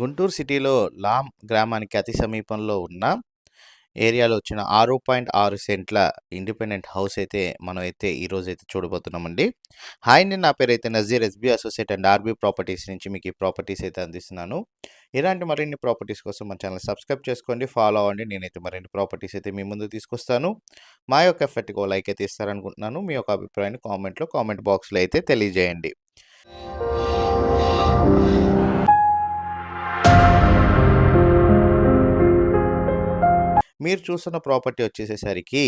గుంటూరు సిటీలో లామ్ గ్రామానికి అతి సమీపంలో ఉన్న ఏరియాలో వచ్చిన ఆరు పాయింట్ ఆరు సెంట్ల ఇండిపెండెంట్ హౌస్ అయితే మనం అయితే ఈరోజు అయితే చూడబోతున్నామండి. హాయ్ అండి నా పేరు అయితే Nazeer SB associate and RB properties నుంచి మీకు ఈ ప్రాపర్టీస్ అయితే అందిస్తున్నాను. ఇలాంటి మరిన్ని ప్రాపర్టీస్ కోసం మన ఛానల్ సబ్స్క్రైబ్ చేసుకోండి ఫాలో అవ్వండి. నేనైతే మరిన్ని ప్రాపర్టీస్ అయితే మీ ముందు తీసుకొస్తాను. మా యొక్క ఎఫర్ట్కి ఓ లైక్ అయితే ఇస్తారనుకుంటున్నాను. మీ యొక్క అభిప్రాయాన్ని కామెంట్లో కామెంట్ బాక్స్లో అయితే తెలియజేయండి. మీరు చూస్తున్న ప్రాపర్టీ వచ్చేసేసరికి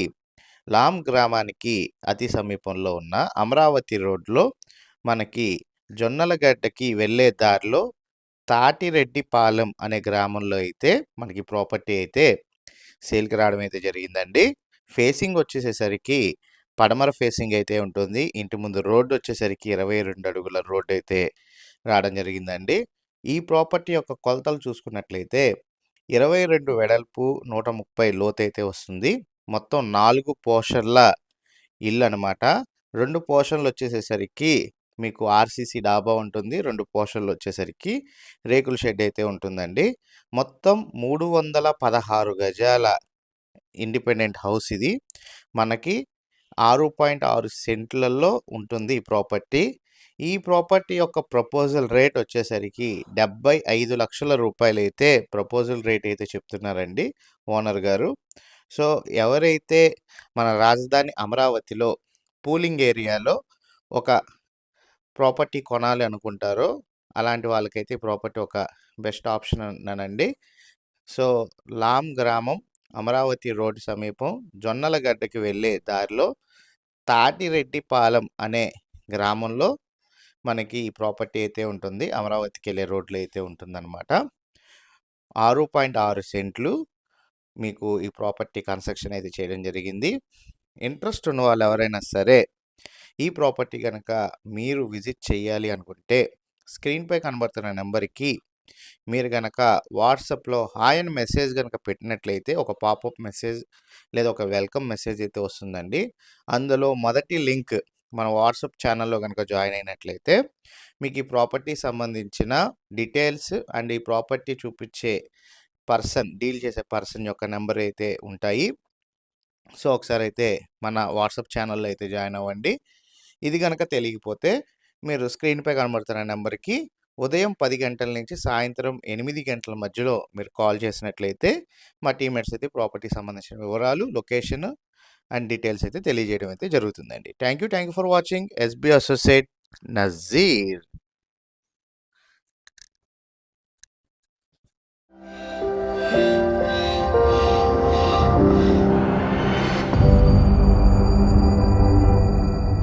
లామ్ గ్రామానికి అతి సమీపంలో ఉన్న అమరావతి రోడ్లో మనకి జొన్నలగడ్డకి వెళ్ళే దారిలో తాటిరెడ్డిపాలెం అనే గ్రామంలో అయితే మనకి ప్రాపర్టీ అయితే సేల్కి రావడం అయితే జరిగిందండి. ఫేసింగ్ వచ్చేసేసరికి పడమర ఫేసింగ్ అయితే ఉంటుంది. ఇంటి ముందు రోడ్డు వచ్చేసరికి ఇరవై రెండు అడుగుల రోడ్డు అయితే రావడం జరిగిందండి. ఈ ప్రాపర్టీ యొక్క కొలతలు చూసుకున్నట్లయితే ఇరవై రెండు వెడల్పు నూట ముప్పై లోతైతే వస్తుంది. మొత్తం నాలుగు పోర్షన్ల ఇల్లు అనమాట రెండు పోర్షన్లు వచ్చేసేసరికి మీకు ఆర్సీసీ డాబా ఉంటుంది. రెండు పోర్షన్లు వచ్చేసరికి రేకుల షెడ్ అయితే ఉంటుందండి. మొత్తం మూడు వందల పదహారు గజాల ఇండిపెండెంట్ హౌస్ ఇది. మనకి ఆరు పాయింట్ ఆరు సెంట్లలో ఉంటుంది ఈ ప్రాపర్టీ. ఈ ప్రాపర్టీ యొక్క ప్రపోజల్ రేట్ వచ్చేసరికి డెబ్బై ఐదు లక్షల రూపాయలు అయితే ప్రపోజల్ రేట్ అయితే చెప్తున్నారండి ఓనర్ గారు. సో ఎవరైతే మన రాజధాని అమరావతిలో పూలింగ్ ఏరియాలో ఒక ప్రాపర్టీ కొనాలి అనుకుంటారో అలాంటి వాళ్ళకైతే ప్రాపర్టీ ఒక బెస్ట్ ఆప్షన్ అన్నానండి. సో లామ్ గ్రామం అమరావతి రోడ్డు సమీపం జొన్నలగడ్డకి వెళ్ళే దారిలో తాటిరెడ్డిపాలెం అనే గ్రామంలో మనకి ఈ ప్రాపర్టీ అయితే ఉంటుంది. అమరావతికి వెళ్ళే రోడ్లు అయితే ఉంటుందన్నమాట. ఆరు పాయింట్ ఆరు సెంట్లు మీకు ఈ ప్రాపర్టీ కన్స్ట్రక్షన్ అయితే చేయడం జరిగింది. ఇంట్రెస్ట్ ఉన్న వాళ్ళు ఎవరైనా సరే ఈ ప్రాపర్టీ కనుక మీరు విజిట్ చేయాలి అనుకుంటే స్క్రీన్పై కనబడుతున్న నెంబర్కి మీరు కనుక వాట్సాప్లో హాయ్ అని మెసేజ్ కనుక పెట్టినట్లయితే ఒక పాపప్ మెసేజ్ లేదా ఒక వెల్కమ్ మెసేజ్ అయితే వస్తుందండి. అందులో మొదటి లింక్ మన వాట్సాప్ ఛానల్లో కనుక జాయిన్ అయినట్లయితే మీకు ఈ ప్రాపర్టీ సంబంధించిన డీటెయిల్స్ అండ్ ఈ ప్రాపర్టీ చూపించే పర్సన్ డీల్ చేసే పర్సన్ యొక్క నెంబర్ అయితే ఉంటాయి. సో ఒకసారి అయితే మన వాట్సాప్ ఛానల్లో అయితే జాయిన్ అవ్వండి. ఇది కనుక తెలియకపోతే మీరు స్క్రీన్పై కనబడుతున్న నెంబర్కి ఉదయం పది గంటల నుంచి సాయంత్రం ఎనిమిది గంటల మధ్యలో మీరు కాల్ చేసినట్లయితే మా టీమేట్స్ అయితే ప్రాపర్టీ సంబంధించిన వివరాలు లొకేషన్ అండ్ డీటెయిల్స్ అయితే తెలియజేయడం అయితే జరుగుతుందండి. Thank you thank you for watching. SB associate Nazeer.